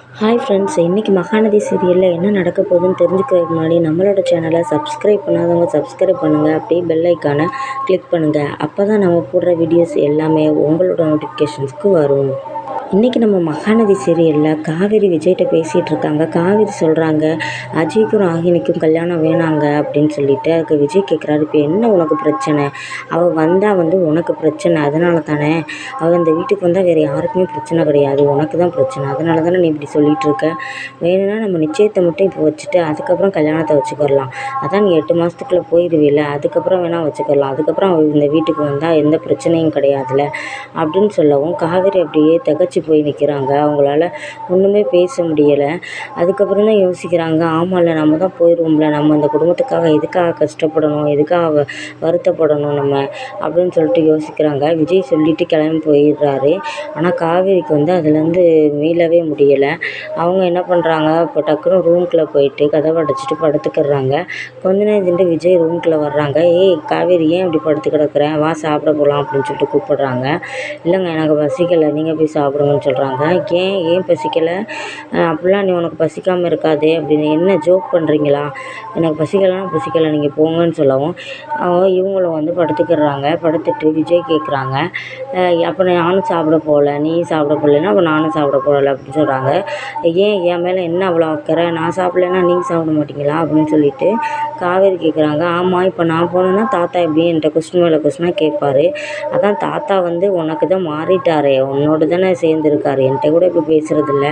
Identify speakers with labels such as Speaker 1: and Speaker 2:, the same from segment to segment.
Speaker 1: Hi friends இன்றைக்கி மகாநதி சீரியலில் என்ன நடக்க போகுதுன்னு தெரிஞ்சுக்கிறதுக்கு முன்னாடி நம்மளோட சேனலை சப்ஸ்கிரைப் பண்ணாதவங்க சப்ஸ்கிரைப் பண்ணுங்கள் அப்படியே பெல் ஐக்கானை கிளிக் பண்ணுங்கள் அப்போ தான் நம்ம போடுற வீடியோஸ் எல்லாமே உங்களோட நோட்டிஃபிகேஷன்ஸ்க்கு வரும். இன்றைக்கி நம்ம மகாநதி சீரியலில் காவேரி விஜய்கிட்ட பேசிகிட்டு இருக்காங்க காவேரி சொல்கிறாங்க அஜய்க்கும் ராகினிக்கும் கல்யாணம் வேணாங்க அப்படின்னு சொல்லிட்டு அதுக்கு விஜய் கேட்குறாரு இப்போ என்ன உனக்கு பிரச்சனை? அவள் வந்தால் வந்து உனக்கு பிரச்சனை அதனால தானே? அவள் இந்த வீட்டுக்கு வந்தால் வேறு யாருக்குமே பிரச்சனை கிடையாது உனக்கு தான் பிரச்சனை. அதனால தானே நீ இப்படி சொல்லிகிட்டு இருக்க வேணும்னா நம்ம நிச்சயத்தை மட்டும் இப்போ வச்சுட்டு அதுக்கப்புறம் கல்யாணத்தை வச்சுக்கரலாம் அதான் நீ எட்டு மாதத்துக்குள்ளே போயிடுவீல்ல அதுக்கப்புறம் வேணால் வச்சுக்கரலாம் அதுக்கப்புறம் அவள் இந்த வீட்டுக்கு வந்தால் எந்த பிரச்சனையும் கிடையாதுல்ல அப்படின்னு சொல்லவும் காவேரி அப்படியே தகச்சு போய் நிற்கிறாங்க அவங்களால ஒன்றுமே பேச முடியலை. அதுக்கப்புறம் தான் யோசிக்கிறாங்க. ஆமாம்ல நம்ம தான் போயிடுவோம்ல நம்ம அந்த குடும்பத்துக்காக எதுக்காக கஷ்டப்படணும்? எதுக்காக வ வருத்தப்படணும் நம்ம? அப்படின்னு சொல்லிட்டு யோசிக்கிறாங்க. விஜய் சொல்லிட்டு கிளம்பி போயிடுறாரு. ஆனால் காவேரிக்கு வந்து அதுலேருந்து மீளவே முடியலை. அவங்க என்ன பண்ணுறாங்க இப்போ டக்குன்னு ரூம்குள்ளே போயிட்டு கதவை அடைச்சிட்டு படுத்துக்கிடுறாங்க கொஞ்ச நேரம் விஜய் ரூம்குள்ளே வர்றாங்க. ஏய் காவேரி ஏன் இப்படி படுத்து கிடக்குறேன் வா சாப்பிட போகலாம் அப்படின்னு சொல்லிட்டு கூப்பிடுறாங்க. இல்லைங்க எனக்கு பசிக்கலை. நீங்கள் போய் அப்படின்னு சொல்கிறாங்க ஏன் ஏன் பசிக்கலை? அப்படிலாம் நீ உனக்கு பசிக்காமல் இருக்காதே அப்படின்னு என்ன ஜோக் பண்ணுறீங்களா எனக்கு பசிக்கலைன்னா பசிக்கலை நீங்கள் போங்கன்னு சொல்லவும். இவங்களும் வந்து படுத்துக்கிடுறாங்க. படுத்துட்டு விஜய் கேட்குறாங்க அப்போ நானும் சாப்பிட போகல நீ சாப்பிட போகலன்னா அப்போ நானும் சாப்பிட போகல அப்படின்னு சொல்கிறாங்க ஏன் என் மேலே என்ன அவ்வளோ அக்கறை? நான் சாப்பிட்லன்னா நீங்கள் சாப்பிட மாட்டீங்களா? அப்படின்னு சொல்லிட்டு காவேரி கேட்குறாங்க ஆமாம் இப்போ நான் போனேன்னா தாத்தா எப்படி என்கிட்ட கொஸ்டின் மேலே கொஸ்டினாக கேட்பாரு. அதான் தாத்தா வந்து உனக்கு தான் மாறிட்டாரே. உன்னோட தானே சேர்ந்து சேர்ந்துருக்காரு என்கிட்ட கூட இப்போ பேசுகிறதில்ல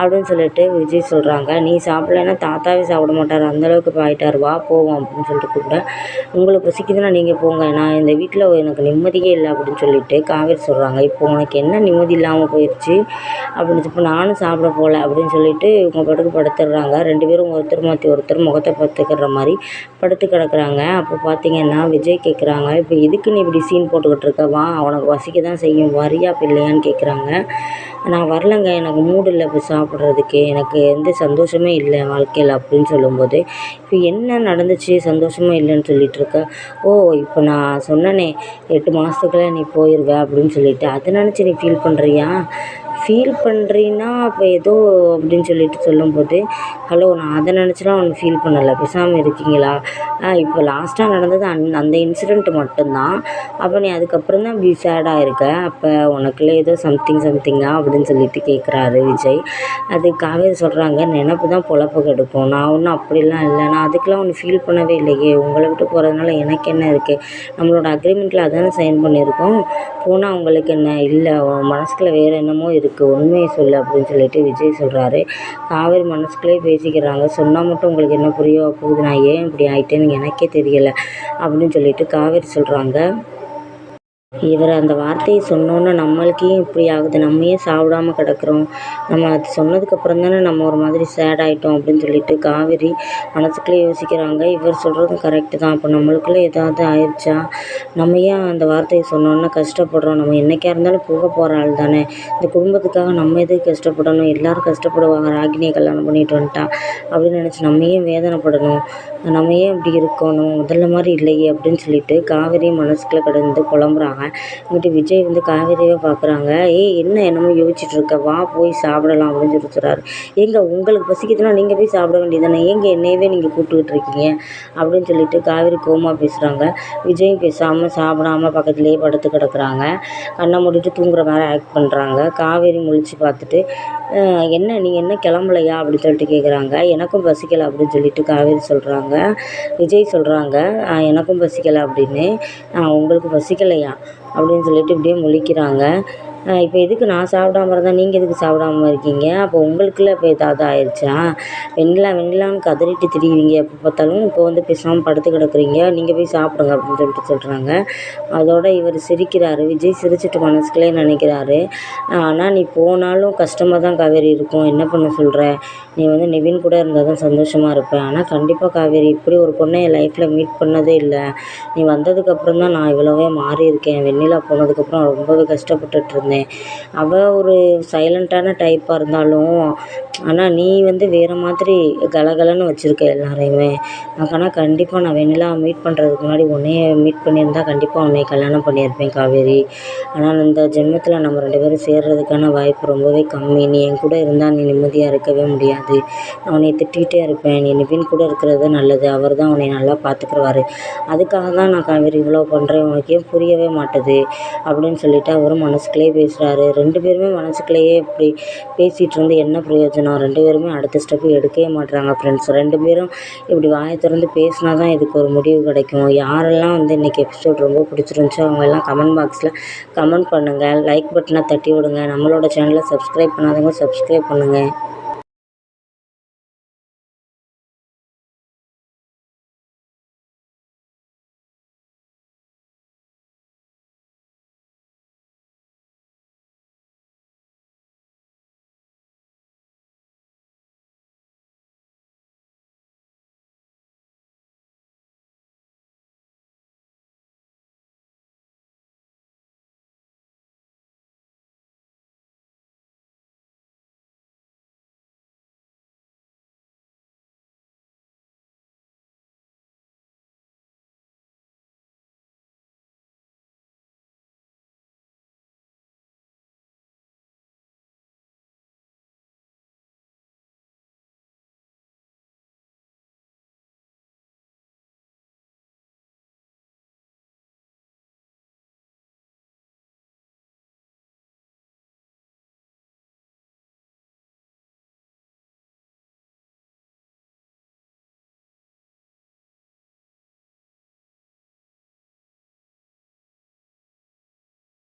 Speaker 1: அப்படின்னு சொல்லிட்டு விஜய் சொல்கிறாங்க நீ சாப்பிட்லன்னா தாத்தாவே சாப்பிட மாட்டார். அந்தளவுக்கு இப்போ ஆயிட்டார். வா போவோம். அப்படின்னு சொல்லிட்டு கூப்பிட. உங்களுக்கு பசிக்குதுன்னா நீங்கள் போங்க. நான் இந்த வீட்டில் எனக்கு நிம்மதியே இல்லை. அப்படின்னு சொல்லிட்டு காவேரி சொல்கிறாங்க இப்போ உனக்கு என்ன நிம்மதி இல்லாமல் போயிடுச்சு அப்படின்னு இப்போ நானும் சாப்பிட போகல அப்படின்னு சொல்லிட்டு இவங்க பாட்டுக்கு படுத்துடுறாங்க. ரெண்டு பேரும் ஒருத்தர் மாற்றி ஒருத்தர் முகத்தை பார்த்துக்கிற மாதிரி படுத்து கிடக்குறாங்க. அப்போ பார்த்தீங்கன்னா விஜய் கேட்குறாங்க இப்போ எதுக்கு நீ இப்படி சீன் போட்டுக்கிட்டு இருக்க? வா அவனுக்கு வசிக்க தான் செய்யும். வரியா இப்போ இல்லையான்னு கேட்குறாங்க நான் வரலங்க எனக்கு மூடு இல்லை இப்போ சாப்பிட்றதுக்கு. எனக்கு எந்த சந்தோஷமே இல்லை வாழ்க்கையில் அப்படின்னு சொல்லும்போது. இப்போ என்ன நடந்துச்சு? சந்தோஷமே இல்லைன்னு சொல்லிகிட்ருக்க ஓ இப்போ நான் சொன்னனே எட்டு மாதத்துக்குள்ள நீ போயிடுவேன் அப்படின்னு சொல்லிட்டு. அதை நினச்சி நீ ஃபீல் பண்ணுறியா ஃபீல் பண்ணுறீன்னா அப்போ ஏதோ அப்படின்னு சொல்லிட்டு சொல்லும்போது ஹலோ நான் அதை நினச்சிலாம் ஒன்று ஃபீல் பண்ணலை. பேசாமல் இருக்கீங்களா? இப்போ லாஸ்ட்டாக நடந்தது அந் அந்த இன்சிடெண்ட் மட்டும்தான். அப்போ நீ அதுக்கப்புறம் தான் இப்படி சேடாக இருக்க. அப்போ உனக்குள்ளே ஏதோ சம்திங் சம்திங்கா அப்படின்னு சொல்லிட்டு கேட்குறாரு விஜய். அது காவேரி சொல்கிறாங்க நினப்பு தான் பொழப்பு கெடுக்கும். நான் ஒன்றும் அப்படிலாம் இல்லை. நான் அதுக்கெலாம் ஒன்று ஃபீல் பண்ணவே இல்லையே. உங்களை விட்டு போகிறதுனால எனக்கு என்ன இருக்குது நம்மளோட அக்ரிமெண்ட்டில் அதானே சைன் பண்ணியிருக்கோம். போனால் உங்களுக்கு என்ன? இல்லை மனசுக்குள்ளே வேறு என்னமோ இருக்குது உண்மையை சொல்லு அப்படின்னு சொல்லிட்டு விஜய் சொல்கிறாரு காவேரி மனசுக்குள்ளே பேசிக்கிறாங்க. சொன்னால் மட்டும் உங்களுக்கு என்ன புரிய போகுது நான் ஏன் இப்படி ஆயிட்டேன்னு எனக்கே தெரியலை அப்படின்னு சொல்லிட்டு காவேரி சொல்கிறாங்க இவர் அந்த வார்த்தையை சொன்னோன்னே நம்மளுக்கே இப்படி ஆகுது. நம்ம ஏன் சாப்பிடாம கிடக்குறோம். நம்ம அது சொன்னதுக்கப்புறம் தானே நம்ம ஒரு மாதிரி சேட் ஆகிட்டோம் அப்படின்னு சொல்லிட்டு காவேரி மனசுக்குள்ளே யோசிக்கிறாங்க. இவர் சொல்கிறதும் கரெக்டு தான். அப்போ நம்மளுக்குள்ளே ஏதாவது ஆயிடுச்சா நம்ம ஏன் அந்த வார்த்தையை சொன்னோன்னே கஷ்டப்படுறோம். நம்ம என்றைக்கா இருந்தாலும் போக போகிற ஆள் தானே. இந்த குடும்பத்துக்காக நம்ம எதுக்கு கஷ்டப்படணும்? எல்லோரும் கஷ்டப்படுவாங்க. ராகினியை கல்யாணம் பண்ணிட்டு வந்துட்டா அப்படின்னு நினச்சி நம்ம ஏன் வேதனைப்படணும்? நம்ம ஏன் இப்படி இருக்கணும்? முதல்ல மாதிரி இல்லையே அப்படின்னு சொல்லிட்டு காவேரி மனசுக்குள்ளே கடந்து புலம்புறாங்க. இங்கிட்டு விஜய் வந்து காவேரியை பார்க்குறாங்க. ஏய் என்ன என்னமோ யோசிச்சுட்ருக்க வா போய் சாப்பிடலாம் அப்படின்னு சொல்லி சொல்கிறாரு எங்கே உங்களுக்கு பசிக்குதுன்னா நீங்கள் போய் சாப்பிட வேண்டியதானே எங்கே என்னையவே நீங்கள் கூப்பிட்டுக்கிட்டு இருக்கீங்க? அப்படின்னு சொல்லிட்டு காவேரி கோமா பேசுகிறாங்க விஜயும் பேசாமல் சாப்பிடாம பக்கத்துலேயே படுத்து கிடக்குறாங்க. கண்ணை மூடிட்டு தூங்குற மாதிரி ஆக்ட் பண்ணுறாங்க காவேரி முழிச்சு பார்த்துட்டு என்ன நீங்கள் என்ன கிளம்பலையா? அப்படின்னு சொல்லிட்டு கேட்குறாங்க எனக்கும் பசிக்கலை அப்படின்னு சொல்லிட்டு காவேரி சொல்கிறாங்க விஜய் சொல்கிறாங்க எனக்கும் பசிக்கலை அப்படின்னு. உங்களுக்கு பசிக்கலையா? அப்படின்னு சொல்லிட்டு இப்படியே முழிக்கிறாங்க. இப்போ எதுக்கு நான் சாப்பிடாம இருந்தால் நீங்கள் எதுக்கு சாப்பிடாம இருக்கீங்க? அப்போ உங்களுக்குள்ள இப்போ ஏதாவது ஆயிடுச்சா வெண்ணிலா வெண்ணிலான்னு கதறிட்டு திரியுறீங்க. எப்போ பார்த்தாலும் இப்போ வந்து பேசாமல் படுத்து கிடக்குறீங்க. நீங்கள் போய் சாப்பிடுங்க அப்படின்னு சொல்லிட்டு சொல்கிறாங்க அதோட இவர் சிரிக்கிறாரு. விஜய் சிரிச்சிட்டு மனசுக்குள்ளே நினைக்கிறாரு. ஆனால் நீ போனாலும் கஷ்டமாக தான் காவேரி இருக்கும். என்ன பண்ண சொல்கிற நீ வந்து நிவின் கூட இருந்தால் தான் சந்தோஷமாக இருப்பேன் ஆனால் கண்டிப்பாக காவேரி இப்படி ஒரு பொண்ணை என் லைஃப்பில் மீட் பண்ணதே இல்லை. நீ வந்ததுக்கப்புறம் தான் நான் இவ்வளோவே மாறி இருக்கேன் வெண்ணிலா போனதுக்கப்புறம் ரொம்பவே கஷ்டப்பட்டுட்டு இருந்தேன். இருந்தேன் அவள் ஒரு சைலண்ட்டான டைப்பாக இருந்தாலும் ஆனால் நீ வந்து வேறு மாதிரி கலகலன்னு வச்சுருக்க எல்லாரையுமே. ஆனால் கண்டிப்பாக நான் வெண்ணிலா மீட் பண்ணுறதுக்கு முன்னாடி உன்னைய மீட் பண்ணியிருந்தா கண்டிப்பாக உன்னைய கல்யாணம் பண்ணியிருப்பேன் காவேரி. ஆனால் இந்த ஜென்மத்தில் நம்ம ரெண்டு பேரும் சேர்றதுக்கான வாய்ப்பு ரொம்பவே கம்மி. நீ என் கூட இருந்தால் நீ நிம்மதியாக இருக்கவே முடியாது. நான் உன்னை திட்டிகிட்டே இருப்பேன். நீ நிபின் கூட இருக்கிறது நல்லது. அவர் தான் உன்னை நல்லா பார்த்துக்குருவாரு அதுக்காக தான் நான் காவேரி இவ்வளோ பண்ணுறேன் உனக்கு ஏன் புரியவே மாட்டுது? அப்படின்னு சொல்லிட்டு அவரும் மனசுக்குள்ளேயே பேசுகிறாரு ரெண்டு பேருமே மனசுக்குள்ளேயே இப்படி பேசிகிட்டு இருந்து என்ன பிரயோஜனம்? ரெண்டு பேருமே அடுத்த ஸ்டெப்பு எடுக்கவே மாட்றாங்க ஃப்ரெண்ட்ஸ் ரெண்டு பேரும் இப்படி வாயை திறந்து பேசினா தான் இதுக்கு ஒரு முடிவு கிடைக்கும். யாரெல்லாம் வந்து இன்றைக்கி எபிசோட் ரொம்ப பிடிச்சிருந்துச்சோ அவங்க எல்லாம் கமெண்ட் பாக்ஸில் கமெண்ட் பண்ணுங்கள் லைக் பட்டனை தட்டி விடுங்க. நம்மளோட சேனலை சப்ஸ்கிரைப் பண்ணாதவங்க சப்ஸ்கிரைப் பண்ணுங்கள்